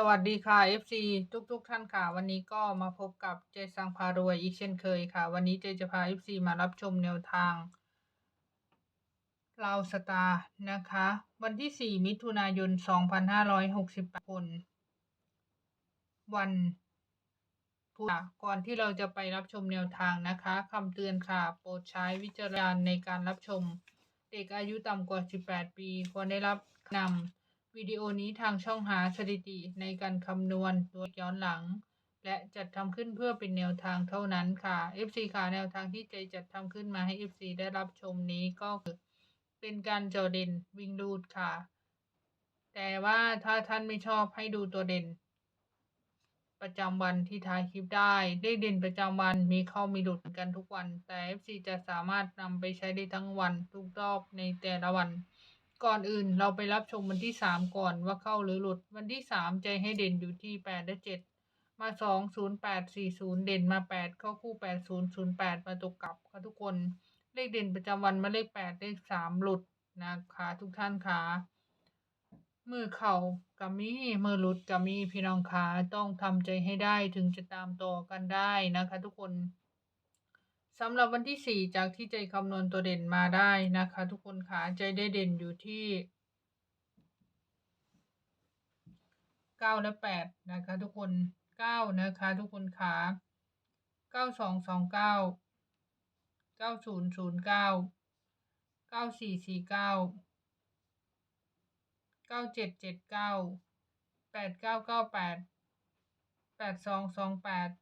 สวัสดีค่ะ FC ทุกๆทท่านค่ะ วันนี้ก็มาพบกับเจสังพารวยอีกเช่นเคยค่ะ วันนี้เจจะพา FC มารับชมแนวทางลาวสตาร์นะคะ วันที่ 4 มิถุนายน 2568คนวันพุธก่อนที่เราจะไปรับชมแนวทางนะคะคำเตือนค่ะ โปรดใช้วิจารณญาณในการรับชม เด็กอายุต่ำกว่า 18 ปี ควรได้รับนำ วิดีโอนี้ทางช่องหาสถิติในการคำนวณตัวย้อนหลัง และจัดทำขึ้นเพื่อเป็นแนวทางเท่านั้นค่ะ FC ค่ะแนวทางที่ใจจัดทำขึ้นมาให้ FC ได้รับชมนี้ก็คือเป็นการจาะเด่นวิ่งรูดค่ะ แต่ว่าถ้าท่านไม่ชอบให้ดูตัวเด่น ประจำวันที่ท้ายคลิปได้ได้เด่นประจำวันมีเข้ามีหลุดกันทุกวัน แต่ FC จะสามารถนำไปใช้ได้ทั้งวันทุกรอบในแต่ละวัน ก่อนอื่นเราไปรับชมวันที่สามก่อนว่าเข้าหรือหลุด วันที่สามใจให้เด่นอยู่ที่แปดและเจ็ดมาสองศูนย์แปดสี่ศูนย์เด่นมาแปดเข้าคู่แปดศูนย์ศูนย์แปดมาตกกลับค่ะทุกคน เลขเด่นประจำวันมาเลขแปดเลขสามหลุดนะคะทุกท่านค่ะมือเข่ากับมีมือหลุดกับมีพี่น้องขาต้องทำใจให้ได้ถึงจะตามต่อกันได้นะคะ ทุกคน สำหรับวันที่ 4 จากที่ใจคำนวณตัวเด่นมาได้นะคะ ทุกคนขาใจได้เด่นอยู่ที่ 9 และ 8 นะคะ ทุกคน 9 นะคะ ทุกคนขา9229 9009 9449 9779 8998 8228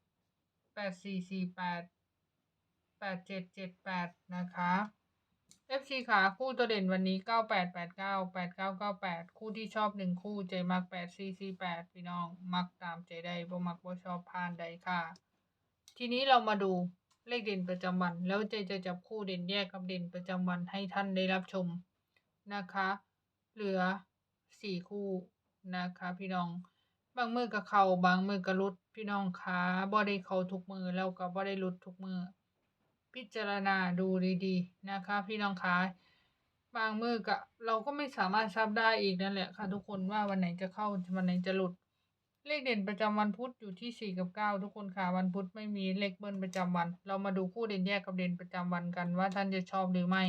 8448 แปดเจ็ดเจ็ดแปดนะคะ FC ขาคู่ตัวเด่นวันนี้เก้าแปดแปดเก้าแปดเก้าเก้าแปดคู่ที่ชอบหนึ่งคู่ใจมักแปดสี่สี่แปดพี่น้อง มักตามใจได้บ่มักบ่ชอบผ่านใดค่ะ ทีนี้เรามาดูเลขเด่นประจำวัน แล้วเจจะจับคู่เด่นแยกกับเด่นประจำวันให้ท่านได้รับชมนะคะ เหลือสี่คู่นะคะ พี่น้องบางมือกับเขาบางมือกับรุดพี่น้องขาบ่ได้เขาทุกมือแล้วก็บ่ได้รุดทุกมือ พิจารณาดูดีๆนะคะ พี่น้องคะบางมือก็เราก็ไม่สามารถทราบได้อีกนั่นแหละค่ะ ทุกคนว่าวันไหนจะเข้าวันไหนจะหลุด เลขเด่นประจำวันพุธอยู่ที่สี่กับเก้าทุกคนค่ะวันพุธไม่มีเลขเบิ้ลประจำวัน เรามาดูคู่เด่นแยกกับเด่นประจำวันกันว่าท่านจะชอบหรือไม่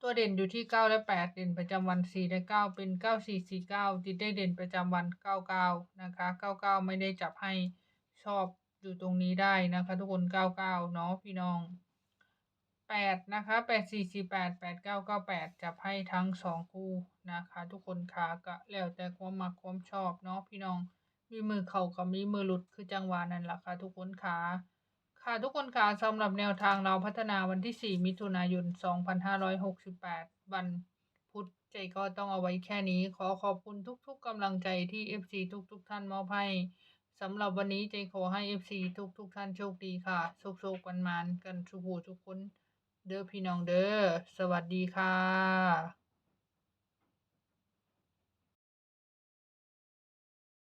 ตัวเด่นอยู่ที่เก้าและแปดเด่นประจำวันสี่และเก้าเป็นเก้าสี่สี่เก้าติดได้เด่นประจำวันเก้าเก้านะคะเก้าเก้าไม่ได้จับให้ชอบ อยู่ตรงนี้ได้นะคะ ทุกคนเก้าเก้าเนาะพี่น้องแปดนะคะแปดสี่สี่แปดแปดเก้าเก้าแปดจับให้ทั้งสองคู่นะคะ ทุกคนขาก็แล้วแต่ความมักความชอบเนาะพี่น้องมีมือเข่ากับมีมือหลุดคือจังหวะนั่นแหละค่ะทุกคนขาค่ะทุกคนขาสำหรับแนวทางเราพัฒนาวันที่ 4 มิถุนายน 2568 วันพุธใจก็ต้องเอาไว้แค่นี้ ขอขอบคุณทุกๆกำลังใจที่ FC ทุกๆท่านมอบให้ สำหรับวันนี้เจขอให้ FC ทุกทุกท่านโชคดีค่ะโชคโชคกันมานกันทุกผู้ทุกคน เด้อพี่น้องเด้อสวัสดีค่ะ